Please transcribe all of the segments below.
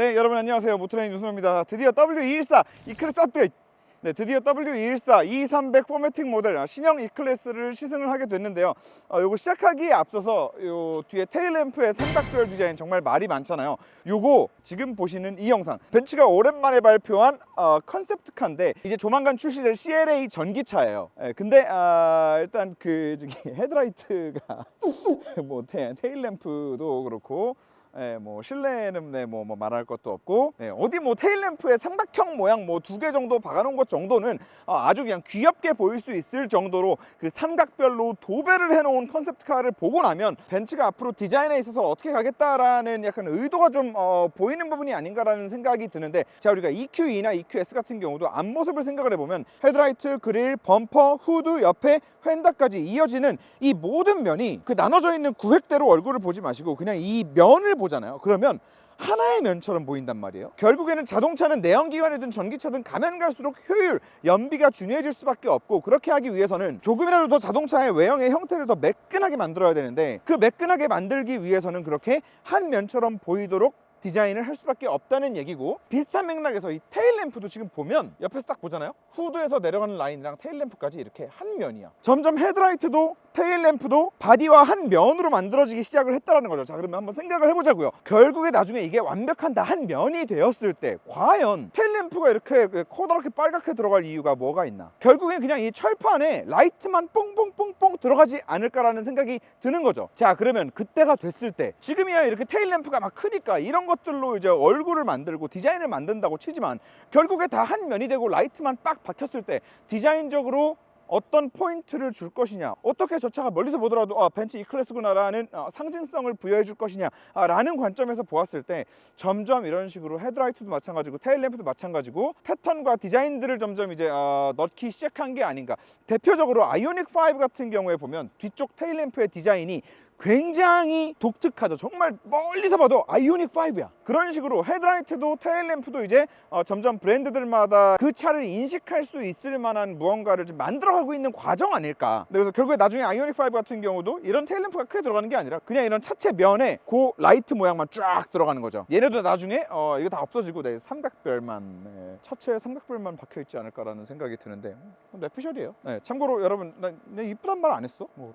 네 여러분 안녕하세요. 모토레인 윤선호입니다. 드디어 W214 E클래스 업데이트. 네 드디어 W214 E300 포매팅 모델 아, 신형 E클래스를 시승을 하게 됐는데요. 어, 요거 시작하기에 앞서서 요 뒤에 테일램프의 삼각별 디자인 정말 말이 많잖아요. 요거 지금 보시는 이 영상. 벤츠가 오랜만에 발표한 어, 컨셉트카인데 이제 조만간 출시될 CLA 전기차예요. 예, 근데 아, 일단 그 저기 헤드라이트가 뭐 테, 테일램프도 그렇고 예, 뭐 실내는 네, 뭐, 뭐 말할 것도 없고 네, 어디 뭐 테일램프에 삼각형 모양 뭐 두 개 정도 박아놓은 것 정도는 어, 아주 그냥 귀엽게 보일 수 있을 정도로 그 삼각별로 도배를 해놓은 컨셉트카를 보고 나면 벤츠가 앞으로 디자인에 있어서 어떻게 가겠다라는 약간 의도가 좀 어, 보이는 부분이 아닌가라는 생각이 드는데 자 우리가 EQE나 EQS 같은 경우도 앞모습을 생각을 해보면 헤드라이트, 그릴, 범퍼, 후드, 옆에 휀다까지 이어지는 이 모든 면이 그 나눠져 있는 구획대로 얼굴을 보지 마시고 그냥 이 면을 보잖아요. 그러면 하나의 면처럼 보인단 말이에요. 결국에는 자동차는 내연기관이든 전기차든 가면 갈수록 효율, 연비가 중요해질 수밖에 없고 그렇게 하기 위해서는 조금이라도 더 자동차의 외형의 형태를 더 매끈하게 만들어야 되는데 그 매끈하게 만들기 위해서는 그렇게 한 면처럼 보이도록 디자인을 할 수밖에 없다는 얘기고 비슷한 맥락에서 이 테일램프도 지금 보면 옆에서 딱 보잖아요 후드에서 내려가는 라인이랑 테일램프까지 이렇게 한 면이야 점점 헤드라이트도 테일 램프도 바디와 한 면으로 만들어지기 시작을 했다는 거죠. 자 그러면 한번 생각을 해보자고요. 결국에 나중에 이게 완벽한 다 한 면이 되었을 때 과연 테일 램프가 이렇게 커다랗게 빨갛게 들어갈 이유가 뭐가 있나? 결국엔 그냥 이 철판에 라이트만 뽕뽕뽕뽕 들어가지 않을까라는 생각이 드는 거죠. 자 그러면 그때가 됐을 때 지금이야 이렇게 테일 램프가 막 크니까 이런 것들로 이제 얼굴을 만들고 디자인을 만든다고 치지만 결국에 다 한 면이 되고 라이트만 빡 박혔을 때 디자인적으로 어떤 포인트를 줄 것이냐? 어떻게 저 차가 멀리서 보더라도 아 벤츠 E클래스구나라는 어, 상징성을 부여해 줄 것이냐? 아, 라는 관점에서 보았을 때 점점 이런 식으로 헤드라이트도 마찬가지고 테일램프도 마찬가지고 패턴과 디자인들을 점점 이제 어, 넣기 시작한 게 아닌가? 대표적으로 아이오닉 5 같은 경우에 보면 뒤쪽 테일램프의 디자인이 굉장히 독특하죠. 정말 멀리서 봐도 아이오닉 5야. 그런 식으로 헤드라이트도 테일램프도 이제 어, 점점 브랜드들마다 그 차를 인식할 수 있을 만한 무언가를 좀 만들어가고 있는 과정 아닐까. 네, 그래서 결국에 나중에 아이오닉 5 같은 경우도 이런 테일램프가 크게 들어가는 게 아니라 그냥 이런 차체 면에 그 라이트 모양만 쫙 들어가는 거죠. 얘네도 나중에 어, 이거 다 없어지고 네, 삼각별만 네, 차체에 삼각별만 박혀 있지 않을까라는 생각이 드는데 뇌피셜이에요. 네, 참고로 여러분 나, 나 이쁘단 말 안 했어. 뭐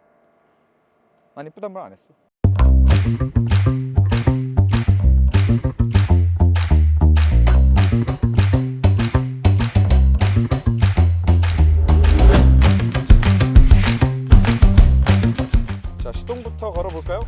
난 이쁘단 말 안 했어. 자 시동부터 걸어볼까요?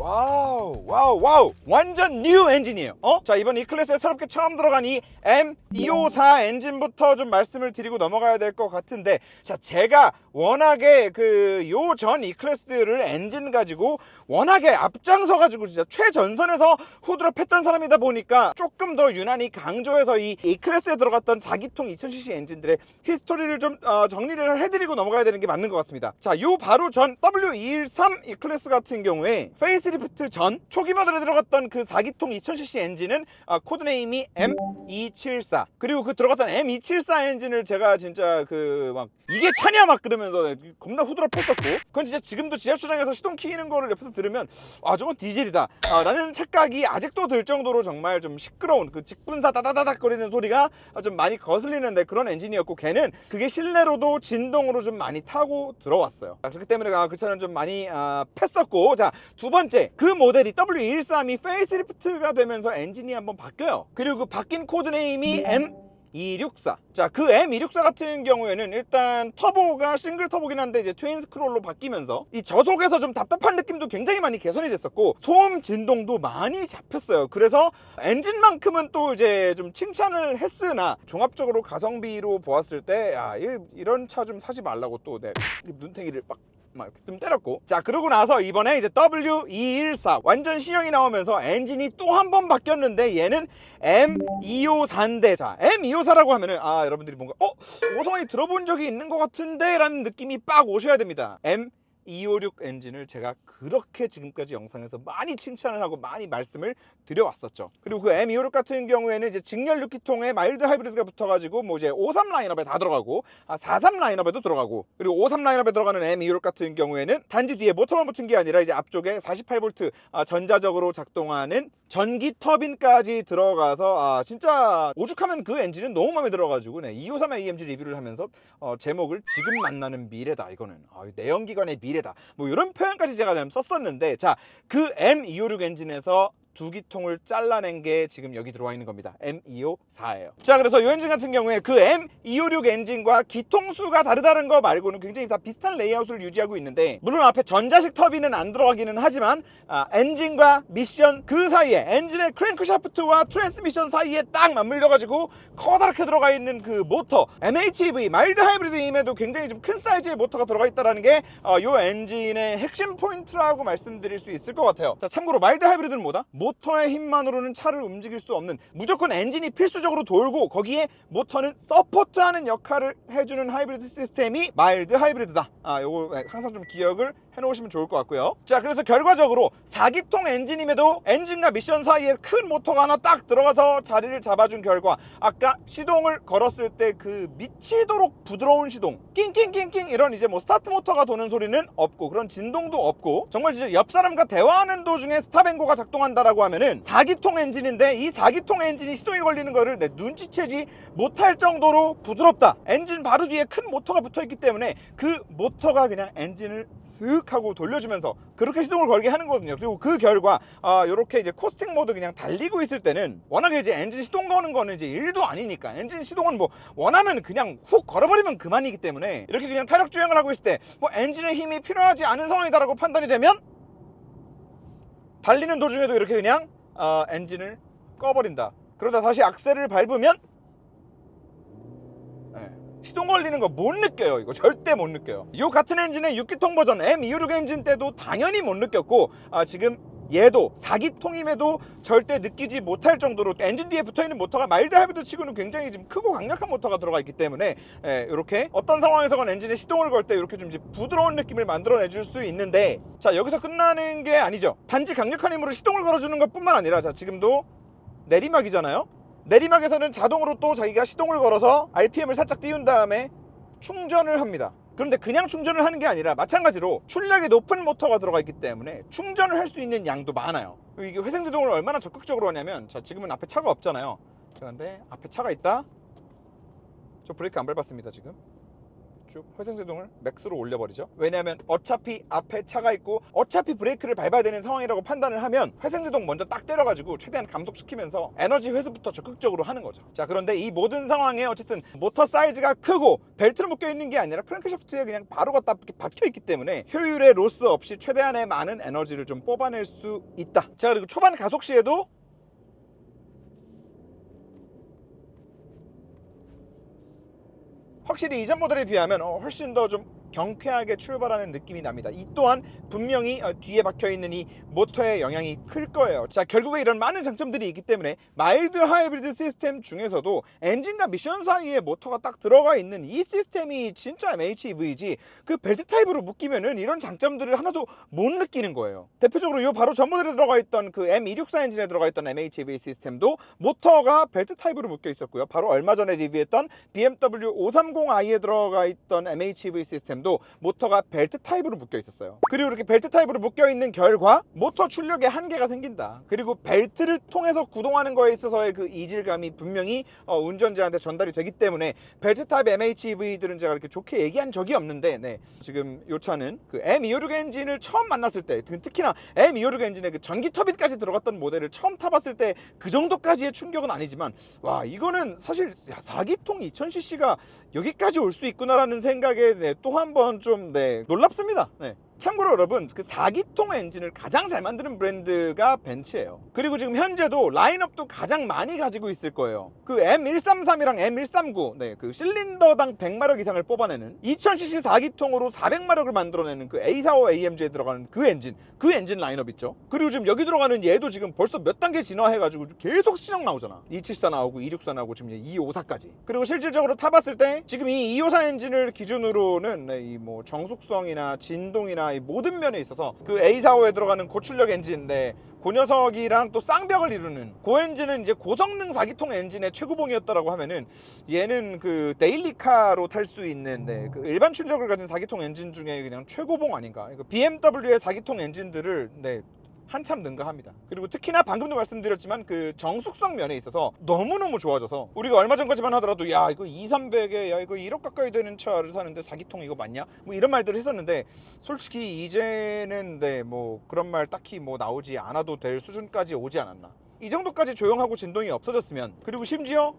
와우 와우 와우 완전 뉴 엔진이에요 어? 자 이번 E클래스에 새롭게 처음 들어간 이 M254 엔진부터 좀 말씀을 드리고 넘어가야 될 것 같은데 자 제가 워낙에 그 요 전 E클래스를 엔진 가지고 워낙에 앞장서 가지고 진짜 최전선에서 후드로 팼던 사람이다 보니까 조금 더 유난히 강조해서 이 E클래스에 들어갔던 4기통 2000cc 엔진들의 히스토리를 좀 어, 정리를 해드리고 넘어가야 되는 게 맞는 것 같습니다. 자 요 바로 전 W213 E클래스 같은 경우에 페이스리프트 전 초기 모델에 들어갔던 그 4기통 2000cc 엔진은 아, 코드네임이 M274 그리고 그 들어갔던 M274 엔진을 제가 진짜 그 막 이게 차냐 막 그러면 서 겁나 후드로 폈었고. 그건 진짜 지금도 지하철장에서 시동 키는 거를 옆에서 들으면 아 저건 디젤이다. 아, 라는 착각이 아직도 들 정도로 정말 좀 시끄러운 그 직분사 다다다닥 거리는 소리가 좀 많이 거슬리는데 그런 엔진이었고 걔는 그게 실내로도 진동으로 좀 많이 타고 들어왔어요. 아, 그렇기 때문에 아, 그 차는 좀 많이 아, 팼었고. 자 두 번째. 그 모델이 W213이 페이스리프트가 되면서 엔진이 한번 바뀌어요. 그리고 그 바뀐 코드네임이 M 264. 자, 그 M264 같은 경우에는 일단 터보가 싱글 터보긴 한데 이제 트윈 스크롤로 바뀌면서 이 저속에서 좀 답답한 느낌도 굉장히 많이 개선이 됐었고 소음 진동도 많이 잡혔어요. 그래서 엔진만큼은 또 이제 좀 칭찬을 했으나 종합적으로 가성비로 보았을 때 야, 이- 이런 차 좀 사지 말라고 또 내 눈탱이를 막 막 이렇게 좀 때렸고. 자 그러고 나서 이번에 이제 W214 완전 신형이 나오면서 엔진이 또 한 번 바뀌었는데 얘는 M254인데 자 M254라고 하면은 아 여러분들이 뭔가 어? 오성환이 들어본 적이 있는 것 같은데? 라는 느낌이 빡 오셔야 됩니다. M M256 엔진을 제가 그렇게 지금까지 영상에서 많이 칭찬을 하고 많이 말씀을 드려왔었죠. 그리고 그 M256 같은 경우에는 이제 직렬 6기통에 마일드 하이브리드가 붙어가지고 뭐 이제 53 라인업에 다 들어가고 아, 43 라인업에도 들어가고 그리고 53 라인업에 들어가는 M256 같은 경우에는 단지 뒤에 모터만 붙은 게 아니라 이제 앞쪽에 48V 아, 전자적으로 작동하는 전기 터빈까지 들어가서 아 진짜 오죽하면 그 엔진은 너무 마음에 들어가지고 네, 253 AMG 리뷰를 하면서 어, 제목을 지금 만나는 미래다 이거는 아, 내연기관의 미래 다 뭐 이런 표현까지 제가 좀 썼었는데 자 그 M256 엔진에서 두 기통을 잘라낸 게 지금 여기 들어와 있는 겁니다. M254예요. 자, 그래서 이 엔진 같은 경우에 그 M256 엔진과 기통수가 다르다는 거 말고는 굉장히 다 비슷한 레이아웃을 유지하고 있는데 물론 앞에 전자식 터빈은 안 들어가기는 하지만 아, 엔진과 미션 그 사이에 엔진의 크랭크샤프트와 트랜스미션 사이에 딱 맞물려 가지고 커다랗게 들어가 있는 그 모터 MHEV 마일드 하이브리드임에도 굉장히 좀 큰 사이즈의 모터가 들어가 있다는 게이 엔진의 핵심 포인트라고 말씀드릴 수 있을 것 같아요. 자, 참고로 마일드 하이브리드는 뭐다? 모 터의 힘만으로는 차를 움직일 수 없는 무조건 엔진이 필수적으로 돌고 거기에 모터는 서포트하는 역할을 해주는 하이브리드 시스템이 마일드 하이브리드다. 아, 요거 항상 좀 기억을 해놓으시면 좋을 것 같고요. 자, 그래서 결과적으로 4기통 엔진임에도 엔진과 미션 사이에 큰 모터가 하나 딱 들어가서 자리를 잡아준 결과 아까 시동을 걸었을 때 그 미치도록 부드러운 시동 낑낑낑낑 이런 이제 뭐 스타트 모터가 도는 소리는 없고 그런 진동도 없고 정말 진짜 옆 사람과 대화하는 도중에 스탑앤고가 작동한다 라고 하면은 4기통 엔진인데 이 4기통 엔진이 시동이 걸리는 거를 내 눈치채지 못할 정도로 부드럽다 엔진 바로 뒤에 큰 모터가 붙어 있기 때문에 그 모터가 그냥 엔진을 슥 하고 돌려주면서 그렇게 시동을 걸게 하는 거거든요. 그리고 그 결과 아 이렇게 이제 코스팅 모드 그냥 달리고 있을 때는 워낙에 이제 엔진 시동 거는 거는 이제 일도 아니니까 엔진 시동은 뭐 원하면 그냥 훅 걸어버리면 그만이기 때문에 이렇게 그냥 타력 주행을 하고 있을 때 뭐 엔진의 힘이 필요하지 않은 상황이다라고 판단이 되면 달리는 도중에도 이렇게 그냥 아, 엔진을 꺼버린다. 그러다 다시 악셀을 밟으면 네. 시동 걸리는 거 못 느껴요 이거 절대 못 느껴요 이 같은 엔진의 6기통 버전 M256 엔진 때도 당연히 못 느꼈고 아, 지금 얘도 4기통임에도 절대 느끼지 못할 정도로 엔진 뒤에 붙어있는 모터가 마일드 하이브리드 치고는 굉장히 좀 크고 강력한 모터가 들어가 있기 때문에 예, 이렇게 어떤 상황에서건 엔진에 시동을 걸 때 이렇게 좀 부드러운 느낌을 만들어내 줄 수 있는데 자 여기서 끝나는 게 아니죠 단지 강력한 힘으로 시동을 걸어주는 것 뿐만 아니라 자 지금도 내리막이잖아요 내리막에서는 자동으로 또 자기가 시동을 걸어서 RPM을 살짝 띄운 다음에 충전을 합니다. 그런데 그냥 충전을 하는 게 아니라 마찬가지로 출력이 높은 모터가 들어가 있기 때문에 충전을 할 수 있는 양도 많아요. 이게 회생 제동을 얼마나 적극적으로 하냐면 자 지금은 앞에 차가 없잖아요. 자 근데 앞에 차가 있다. 저 브레이크 안 밟았습니다 지금. 쭉 회생제동을 맥스로 올려버리죠. 왜냐하면 어차피 앞에 차가 있고 어차피 브레이크를 밟아야 되는 상황이라고 판단을 하면 회생제동 먼저 딱 때려가지고 최대한 감속시키면서 에너지 회수부터 적극적으로 하는 거죠. 자 그런데 이 모든 상황에 어쨌든 모터 사이즈가 크고 벨트로 묶여 있는 게 아니라 크랭크샤프트에 그냥 바로 갖다 이렇게 박혀 있기 때문에 효율의 로스 없이 최대한의 많은 에너지를 좀 뽑아낼 수 있다. 자 그리고 초반 가속 시에도 확실히 이전 모델에 비하면 어, 훨씬 더 좀 경쾌하게 출발하는 느낌이 납니다. 이 또한 분명히 어, 뒤에 박혀 있는 이 모터의 영향이 클 거예요. 자, 결국에 이런 많은 장점들이 있기 때문에 마일드 하이브리드 시스템 중에서도 엔진과 미션 사이에 모터가 딱 들어가 있는 이 시스템이 진짜 MHEV지 그 벨트 타입으로 묶이면은 이런 장점들을 하나도 못 느끼는 거예요. 대표적으로 요 바로 전 모델에 들어가 있던 그 M264 엔진에 들어가 있던 MHEV 시스템도 모터가 벨트 타입으로 묶여 있었고요. 바로 얼마 전에 리뷰했던 BMW 530i에 들어가 있던 MHEV 시스템 도 모터가 벨트 타입으로 묶여 있었어요. 그리고 이렇게 벨트 타입으로 묶여 있는 결과 모터 출력에 한계가 생긴다. 그리고 벨트를 통해서 구동하는 거에 있어서의 그 이질감이 분명히 어, 운전자한테 전달이 되기 때문에 벨트 타입 MHEV들은 제가 이렇게 좋게 얘기한 적이 없는데 네, 지금 이 차는 그 M256 엔진을 처음 만났을 때그 특히나 M256 엔진에 그 전기 터빈까지 들어갔던 모델을 처음 타봤을 때 그 정도까지의 충격은 아니지만 와 이거는 사실 4기통 2000cc가 여기까지 올 수 있구나라는 생각에 네, 또한 번 좀 네, 놀랍습니다. 네. 참고로 여러분 그 4기통 엔진을 가장 잘 만드는 브랜드가 벤츠예요. 그리고 지금 현재도 라인업도 가장 많이 가지고 있을 거예요. 그 M133이랑 M139 네, 그 실린더당 100마력 이상을 뽑아내는 2000cc 4기통으로 400마력을 만들어내는 그 A45 AMG에 들어가는 그 엔진 그 엔진 라인업 있죠. 그리고 지금 여기 들어가는 얘도 지금 벌써 몇 단계 진화해가지고 계속 시정 나오잖아. 274 나오고 264 나오고 지금 254까지. 그리고 실질적으로 타봤을 때 지금 이 254 엔진을 기준으로는 네, 이뭐 정숙성이나 진동이나 이 모든 면에 있어서 그 A45에 들어가는 고출력 엔진인데 그 녀석이랑 또 쌍벽을 이루는 그 엔진은 이제 고성능 4기통 엔진의 최고봉이었다라고 하면은 얘는 그 데일리카로 탈 수 있는 네, 그 일반 출력을 가진 4기통 엔진 중에 그냥 최고봉 아닌가? 그 BMW의 4기통 엔진들을 네, 한참 능가합니다. 그리고 특히나 방금도 말씀드렸지만 그 정숙성 면에 있어서 너무너무 좋아져서 우리가 얼마 전까지만 하더라도 야 이거 2, 300에 야 이거 1억 가까이 되는 차를 사는데 4기통 이거 맞냐? 뭐 이런 말들을 했었는데 솔직히 이제는 네 뭐 그런 말 딱히 뭐 나오지 않아도 될 수준까지 오지 않았나. 이 정도까지 조용하고 진동이 없어졌으면 그리고 심지어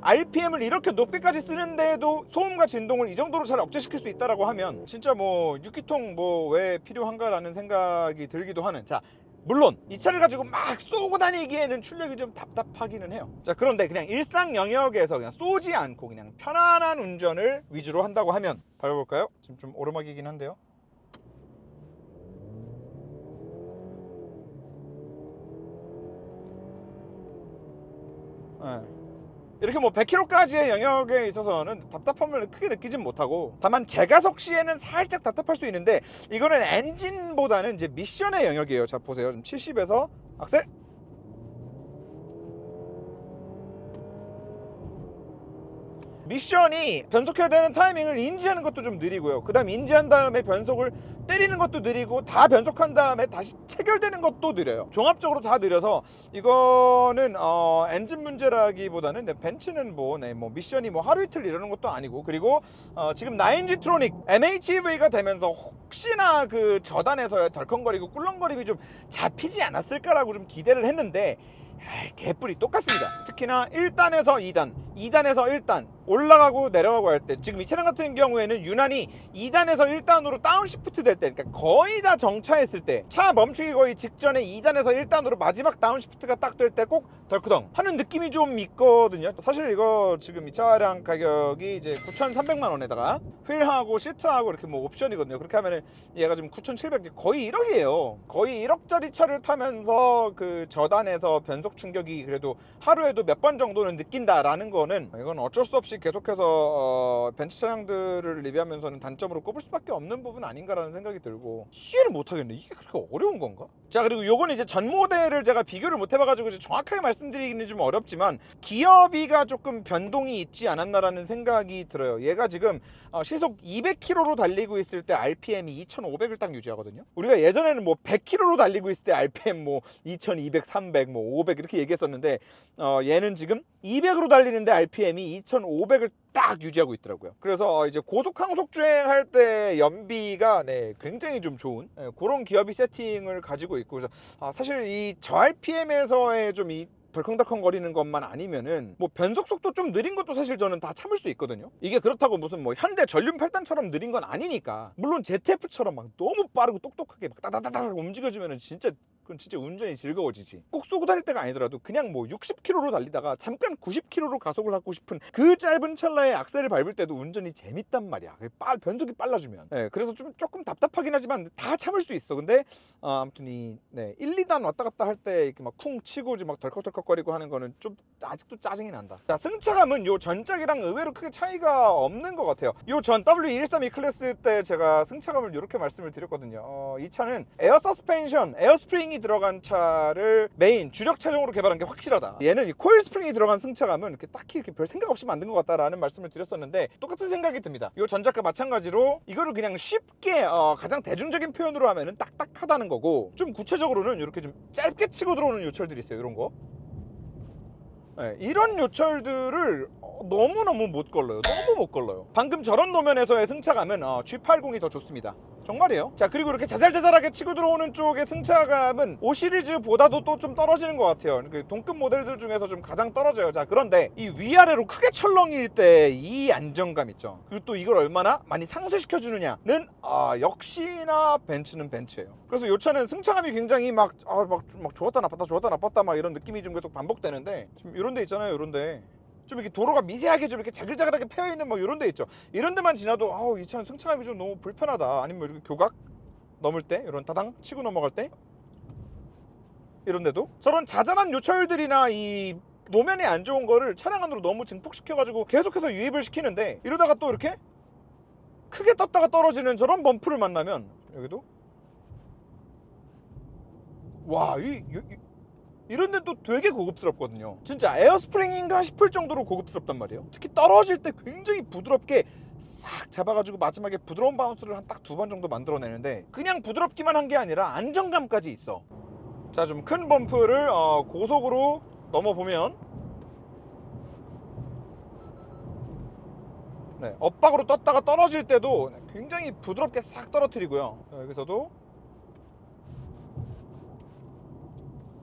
RPM을 이렇게 높이까지 쓰는데도 소음과 진동을 이 정도로 잘 억제시킬 수 있다라고 하면 진짜 뭐 6기통 뭐 왜 필요한가라는 생각이 들기도 하는 자 물론 이 차를 가지고 막 쏘고 다니기에는 출력이 좀 답답하기는 해요 자 그런데 그냥 일상 영역에서 그냥 쏘지 않고 그냥 편안한 운전을 위주로 한다고 하면 밟아볼까요? 지금 좀 오르막이긴 한데요 네. 이렇게 뭐 100km까지의 영역에 있어서는 답답함을 크게 느끼진 못하고 다만 제가속 시에는 살짝 답답할 수 있는데 이거는 엔진보다는 이제 미션의 영역이에요. 자 보세요. 좀 70에서 악셀 미션이 변속해야 되는 타이밍을 인지하는 것도 좀 느리고요. 그 다음 인지한 다음에 변속을 때리는 것도 느리고 다 변속한 다음에 다시 체결되는 것도 느려요. 종합적으로 다 느려서 이거는 어, 엔진 문제라기보다는 네, 벤츠는 뭐, 네, 뭐 미션이 뭐 하루 이틀 이러는 것도 아니고 그리고 어, 지금 9G 트로닉 MHEV가 되면서 혹시나 그 저단에서의 덜컹거리고 꿀렁거림이 좀 잡히지 않았을까라고 좀 기대를 했는데 에이, 개뿔이 똑같습니다. 특히나 1단에서 2단, 2단에서 1단 올라가고 내려가고 할 때 지금 이 차량 같은 경우에는 유난히 2단에서 1단으로 다운시프트 될 때, 그러니까 거의 다 정차했을 때, 차 멈추기 거의 직전에 2단에서 1단으로 마지막 다운시프트가 딱 될 때 꼭 덜크덩 하는 느낌이 좀 있거든요. 사실 이거 지금 이 차량 가격이 이제 9,300만 원에다가 휠하고 시트하고 이렇게 뭐 옵션이거든요. 그렇게 하면은 얘가 지금 9,700 거의 1억이에요. 거의 1억짜리 차를 타면서 그 저단에서 변속 충격이 그래도 하루에도 몇 번 정도는 느낀다라는 거는 이건 어쩔 수 없이 계속해서 어, 벤츠 차량들을 리뷰하면서는 단점으로 꼽을 수밖에 없는 부분 아닌가라는 생각이 들고 이해를 못하겠네. 이게 그렇게 어려운 건가? 자 그리고 요건 이제 전 모델을 제가 비교를 못 해봐가지고 이제 정확하게 말씀드리기는 좀 어렵지만 기어비가 조금 변동이 있지 않았나라는 생각이 들어요. 얘가 지금 어, 시속 200km로 달리고 있을 때 RPM이 2,500을 딱 유지하거든요. 우리가 예전에는 뭐 100km로 달리고 있을 때 RPM 뭐 2,200, 300, 뭐 500 이렇게 얘기했었는데 어, 얘는 지금 200으로 달리는데 RPM이 2,500을 딱 유지하고 있더라고요. 그래서 어, 이제 고속 항속 주행할 때 연비가 네, 굉장히 좀 좋은 예, 그런 기어비 세팅을 가지고 있고 그래서 아, 사실 이 저RPM에서의 좀이 덜컹덜컹 거리는 것만 아니면은 뭐 변속 속도 좀 느린 것도 사실 저는 다 참을 수 있거든요. 이게 그렇다고 무슨 뭐 현대 전륜 8단처럼 느린 건 아니니까. 물론 ZF처럼 막 너무 빠르고 똑똑하게 막 따다다닥 움직여주면은 진짜 그건 진짜 운전이 즐거워지지. 꼭 쏘고 다닐 때가 아니더라도 그냥 뭐 60km로 달리다가 잠깐 90km로 가속을 하고 싶은 그 짧은 찰나에 악셀을 밟을 때도 운전이 재밌단 말이야. 빠, 변속이 빨라지면. 네, 그래서 좀 조금 답답하긴 하지만 다 참을 수 있어. 근데 어, 아무튼 이 네, 1, 2단 왔다 갔다 할 때 이렇게 막 쿵 치고 막 덜컥덜컥거리고 하는 거는 좀 아직도 짜증이 난다. 자, 승차감은 요 전작이랑 의외로 크게 차이가 없는 것 같아요. 요 전 W132 클래스 때 제가 승차감을 이렇게 말씀을 드렸거든요. 어, 이 차는 에어 서스펜션, 에어 스프링이 들어간 차를 메인 주력 차종으로 개발한 게 확실하다. 얘는 이 코일 스프링이 들어간 승차감은 이렇게 딱히 이렇게 별 생각 없이 만든 것 같다라는 말씀을 드렸었는데 똑같은 생각이 듭니다. 요 전작과 마찬가지로 이거를 그냥 쉽게 어, 가장 대중적인 표현으로 하면은 딱딱하다는 거고 좀 구체적으로는 이렇게 좀 짧게 치고 들어오는 요철들이 있어요. 이런 거. 네, 이런 요철들을 어, 너무너무 못 걸러요. 너무 못 걸러요. 방금 저런 노면에서의 승차감은 어, G80이 더 좋습니다. 정말이에요. 자 그리고 이렇게 자잘자잘하게 치고 들어오는 쪽의 승차감은 5 시리즈보다도 또 좀 떨어지는 것 같아요. 그 동급 모델들 중에서 좀 가장 떨어져요. 자 그런데 이 위아래로 크게 철렁일 때 이 안정감 있죠. 그리고 또 이걸 얼마나 많이 상쇄시켜 주느냐는 아, 역시나 벤츠는 벤츠예요. 그래서 이 차는 승차감이 굉장히 막, 아, 막, 좀막 좋았다 나빴다 좋았다 나빴다 막 이런 느낌이 좀 계속 반복되는데 지금 이런 데 있잖아요. 이런 데. 좀 이렇게 도로가 미세하게 좀 이렇게 자글자글하게 패여 있는 뭐 이런 데 있죠. 이런 데만 지나도 아우 이 차는 승차감이 좀 너무 불편하다. 아니면 뭐 이렇게 교각 넘을 때 이런 타당 치고 넘어갈 때 이런 데도 저런 자잘한 요철들이나 이 노면이 안 좋은 거를 차량 안으로 너무 증폭시켜 가지고 계속해서 유입을 시키는데 이러다가 또 이렇게 크게 떴다가 떨어지는 저런 범프를 만나면 여기도 와, 이, 이런 데또 되게 고급스럽거든요. 진짜 에어스프링인가 싶을 정도로 고급스럽단 말이에요. 특히 떨어질 때 굉장히 부드럽게 싹 잡아가지고 마지막에 부드러운 바운스를 한 딱 두 번 정도 만들어내는데 그냥 부드럽기만 한 게 아니라 안정감까지 있어. 자, 좀 큰 범프를 어, 고속으로 넘어보면 네, 엇박으로 떴다가 떨어질 때도 굉장히 부드럽게 싹 떨어뜨리고요. 자, 여기서도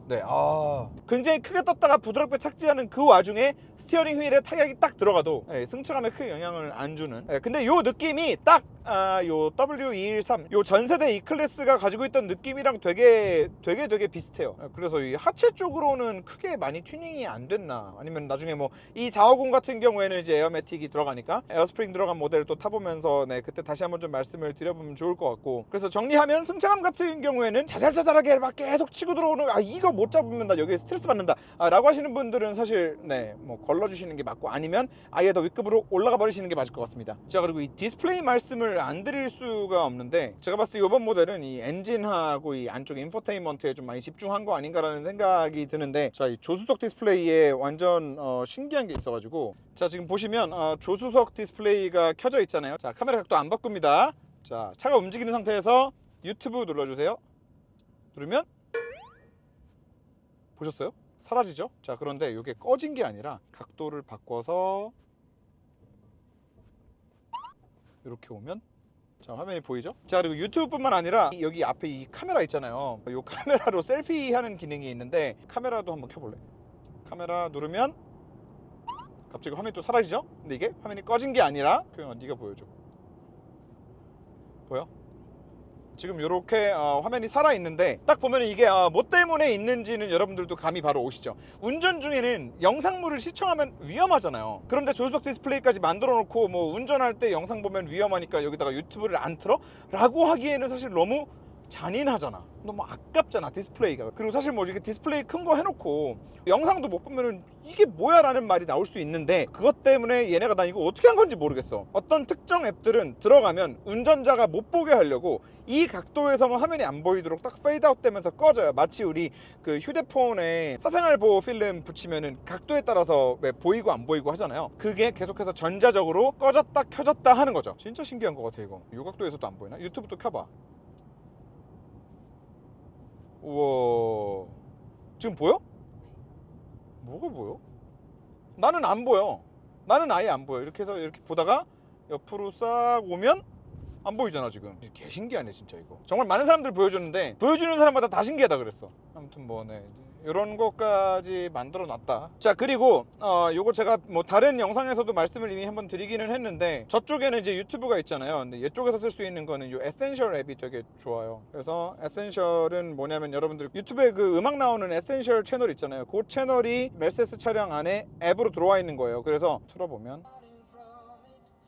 네, 아. 굉장히 크게 떴다가 부드럽게 착지하는 그 와중에 스티어링 휠에 타격이 딱 들어가도 네, 승차감에 크게 영향을 안 주는. 네, 근데 요 느낌이 딱 아, 요 W213, 요 전세대 E 클래스가 가지고 있던 느낌이랑 되게 되게 되게 비슷해요. 네, 그래서 이 하체 쪽으로는 크게 많이 튜닝이 안 됐나? 아니면 나중에 뭐 이 450 같은 경우에는 이제 에어매틱이 들어가니까 에어스프링 들어간 모델을 또 타보면서 네 그때 다시 한번 좀 말씀을 드려보면 좋을 것 같고 그래서 정리하면 승차감 같은 경우에는 자잘자잘하게 막 계속 치고 들어오는 아 이거 못 잡으면 나 여기 스트레스 받는다 아, 라고 하시는 분들은 사실 네뭐 걸러주시는 게 맞고 아니면 아예 더 윗급으로 올라가 버리시는 게 맞을 것 같습니다. 자 그리고 이 디스플레이 말씀을 안 드릴 수가 없는데 제가 봤을 때 이번 모델은 이 엔진하고 이 안쪽 인포테인먼트에 좀 많이 집중한 거 아닌가라는 생각이 드는데 자 이 조수석 디스플레이에 완전 어, 신기한 게 있어가지고 자 지금 보시면 어, 조수석 디스플레이가 켜져 있잖아요. 자 카메라 각도 안 바꿉니다. 자 차가 움직이는 상태에서 유튜브 눌러주세요. 누르면 보셨어요? 사라지죠? 자 그런데 이게 꺼진 게 아니라 각도를 바꿔서 이렇게 오면 자 화면이 보이죠? 자 그리고 유튜브뿐만 아니라 이- 여기 앞에 이 카메라 있잖아요 이 카메라로 셀피 하는 기능이 있는데 카메라도 한번 켜볼래? 카메라 누르면 갑자기 화면이 또 사라지죠? 근데 이게 화면이 꺼진 게 아니라 교영아 네가 보여줘 보여? 지금 이렇게 화면이 살아 있는데 딱 보면 이게 어, 뭐 때문에 있는지는 여러분들도 감이 바로 오시죠. 운전 중에는 영상물을 시청하면 위험하잖아요. 그런데 조수석 디스플레이까지 만들어 놓고 뭐 운전할 때 영상 보면 위험하니까 여기다가 유튜브를 안 틀어? 라고 하기에는 사실 너무 잔인하잖아. 너무 아깝잖아 디스플레이가. 그리고 사실 뭐 이렇게 디스플레이 큰 거 해놓고 영상도 못 보면은 이게 뭐야 라는 말이 나올 수 있는데 그것 때문에 얘네가 난 이거 어떻게 한 건지 모르겠어. 어떤 특정 앱들은 들어가면 운전자가 못 보게 하려고 이 각도에서만 화면이 안 보이도록 딱 페이드아웃 되면서 꺼져요. 마치 우리 그 휴대폰에 사생활 보호 필름 붙이면은 각도에 따라서 왜 보이고 안 보이고 하잖아요. 그게 계속해서 전자적으로 꺼졌다 켜졌다 하는 거죠. 진짜 신기한 것 같아 이거. 이 각도에서도 안 보이나? 유튜브 또 켜봐. 우와. 지금 보여? 뭐가 보여? 나는 안 보여. 나는 아예 안 보여. 이렇게 해서 이렇게 보다가 옆으로 싹 오면 안 보이잖아 지금. 개 신기하네 진짜 이거. 정말 많은 사람들 보여줬는데 보여주는 사람마다 다 신기하다 그랬어. 아무튼 뭐 네. 이런 것까지 만들어 놨다. 자 그리고 어 요거 제가 뭐 다른 영상에서도 말씀을 이미 한번 드리기는 했는데 저쪽에는 이제 유튜브가 있잖아요. 근데 이쪽에서 쓸 수 있는 거는 요 에센셜 앱이 되게 좋아요. 그래서 에센셜은 뭐냐면 여러분들 유튜브에 그 음악 나오는 에센셜 채널 있잖아요. 그 채널이 메세스 차량 안에 앱으로 들어와 있는 거예요. 그래서 틀어보면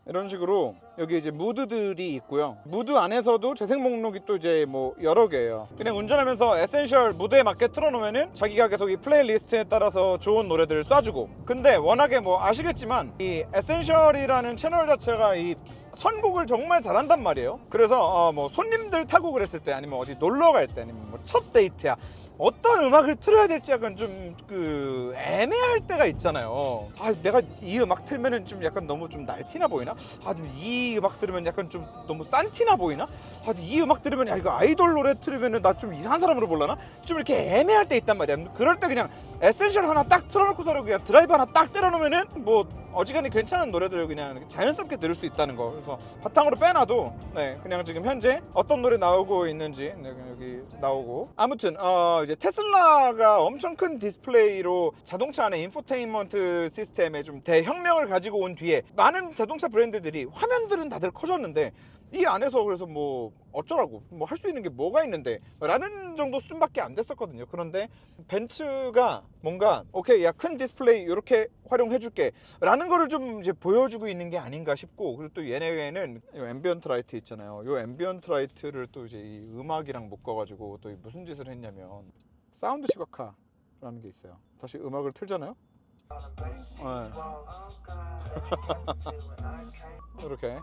이런 식으로 여기 이제 무드들이 있고요. 무드 안에서도 재생 목록이 또 이제 뭐 여러 개예요. 그냥 운전하면서 에센셜 무드에 맞게 틀어놓으면은 자기가 계속 이 플레이리스트에 따라서 좋은 노래들을 쏴주고. 근데 워낙에 뭐 아시겠지만 이 에센셜이라는 채널 자체가 이 선곡을 정말 잘한단 말이에요. 그래서 어 뭐 손님들 타고 그랬을 때 아니면 어디 놀러 갈 때 아니면 뭐 첫 데이트야. 어떤 음악을 틀어야 될지 약간 좀 그 애매할 때가 있잖아요. 아 내가 이 음악 틀면은 좀 약간 너무 좀 날티나 보이나? 아이 음악 들으면 약간 좀 너무 싼티나 보이나? 아이 음악 들으면 야 이거 아이돌 노래 틀으면은 나 좀 이상한 사람으로 볼라나? 좀 이렇게 애매할 때 있단 말이야. 그럴 때 그냥 에센셜 하나 딱 틀어놓고서 그냥 드라이브 하나 딱 때려놓으면은 뭐 어지간히 괜찮은 노래들 그냥 자연스럽게 들을 수 있다는 거. 그래서 바탕으로 빼놔도 네 그냥 지금 현재 어떤 노래 나오고 있는지 네, 여기 나오고 아무튼 어 이제 테슬라가 엄청 큰 디스플레이로 자동차 안에 인포테인먼트 시스템에 좀 대혁명을 가지고 온 뒤에 많은 자동차 브랜드들이 화면들은 다들 커졌는데 이 안에서 그래서 뭐 어쩌라고 뭐 할 수 있는 게 뭐가 있는데 라는 정도 수준밖에 안 됐었거든요. 그런데 벤츠가 뭔가 오케이 야 큰 디스플레이 이렇게 활용해 줄게 라는 거를 좀 이제 보여주고 있는 게 아닌가 싶고 그리고 또 얘네는 이 앰비언트 라이트 있잖아요. 이 앰비언트 라이트를 또 이제 이 음악이랑 묶어 가지고 또 무슨 짓을 했냐면 사운드 시각화라는 게 있어요. 다시 음악을 틀잖아요? 네. 이렇게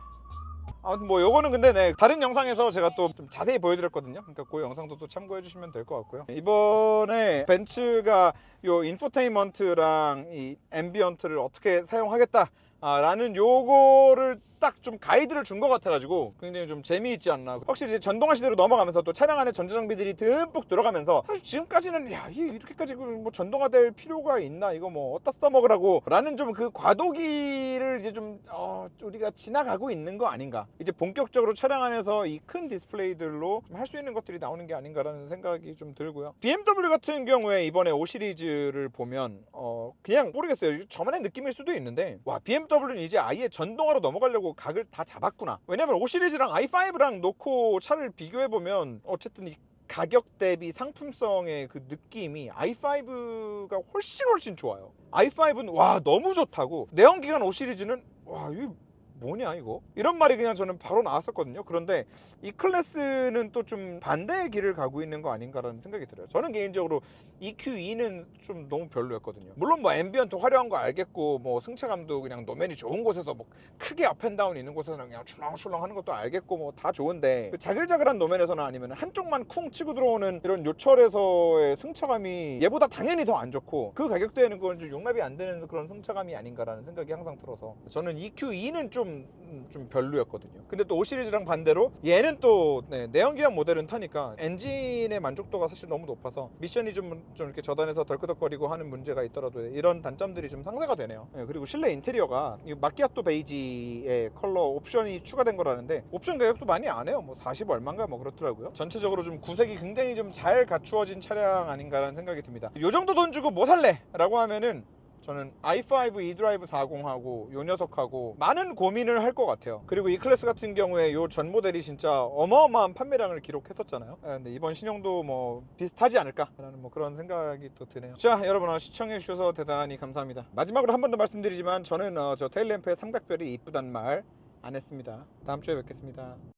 아무튼 뭐 요거는 근데 네 다른 영상에서 제가 또 좀 자세히 보여드렸거든요. 그러니까 그 영상도 또 참고해 주시면 될 것 같고요. 이번에 벤츠가 요 인포테인먼트랑 이 앰비언트를 어떻게 사용하겠다. 아, 라는 요거를 딱 좀 가이드를 준 것 같아가지고 굉장히 좀 재미있지 않나. 확실히 이제 전동화 시대로 넘어가면서 또 차량 안에 전자장비들이 듬뿍 들어가면서 사실 지금까지는 야 이렇게까지 그뭐 전동화 될 필요가 있나? 이거 뭐 어디다 써먹으라고? 라는 좀 그 과도기를 이제 좀 어, 우리가 지나가고 있는 거 아닌가. 이제 본격적으로 차량 안에서 이 큰 디스플레이들로 할 수 있는 것들이 나오는 게 아닌가라는 생각이 좀 들고요. BMW 같은 경우에 이번에 5 시리즈를 보면 어 그냥 모르겠어요. 저만의 느낌일 수도 있는데 와 BMW는 이제 아예 전동화로 넘어가려고 각을 다 잡았구나 왜냐면 5 시리즈랑 i5랑 놓고 차를 비교해 보면 어쨌든 이 가격 대비 상품성의 그 느낌이 i5가 훨씬 훨씬 좋아요. i5는 와 너무 좋다고 내연기관 5 시리즈는 와 이거 뭐냐 이거 이런 말이 그냥 저는 바로 나왔었거든요. 그런데 이 클래스는 또 좀 반대의 길을 가고 있는 거 아닌가라는 생각이 들어요. 저는 개인적으로 EQ2는 좀 너무 별로였거든요. 물론 뭐 앰비언트 화려한 거 알겠고 뭐 승차감도 그냥 노면이 좋은 곳에서 뭐 크게 업앤다운 있는 곳에서는 그냥 출렁출렁 하는 것도 알겠고 뭐 다 좋은데 그 자글자글한 노면에서는 아니면 한쪽만 쿵 치고 들어오는 이런 요철에서의 승차감이 얘보다 당연히 더 안 좋고 그 가격대에는 그건 좀 용납이 안 되는 그런 승차감이 아닌가라는 생각이 항상 들어서 저는 EQ2는 좀, 음, 좀 별로였거든요. 근데 또 5 시리즈랑 반대로 얘는 또 네, 내연기관 모델은 타니까 엔진의 만족도가 사실 너무 높아서 미션이 좀, 좀 이렇게 저단에서 덜끄덕거리고 하는 문제가 있더라도 이런 단점들이 좀 상쇄가 되네요. 네, 그리고 실내 인테리어가 이 마키아토 베이지의 컬러 옵션이 추가된 거라는데 옵션 가격도 많이 안 해요. 뭐 40 얼마인가 뭐 그렇더라고요. 전체적으로 좀 구색이 굉장히 좀 잘 갖추어진 차량 아닌가라는 생각이 듭니다. 요 정도 돈 주고 뭐 살래? 라고 하면은 저는 i5 e드라이브 40하고 요 녀석하고 많은 고민을 할 것 같아요. 그리고 이 클래스 같은 경우에 요 전 모델이 진짜 어마어마한 판매량을 기록했었잖아요. 아, 근데 이번 신형도 뭐 비슷하지 않을까라는 뭐 그런 생각이 또 드네요. 자, 여러분 어, 시청해 주셔서 대단히 감사합니다. 마지막으로 한 번 더 말씀드리지만 저는 어, 저 테일램프의 삼각별이 이쁘단 말 안 했습니다. 다음 주에 뵙겠습니다.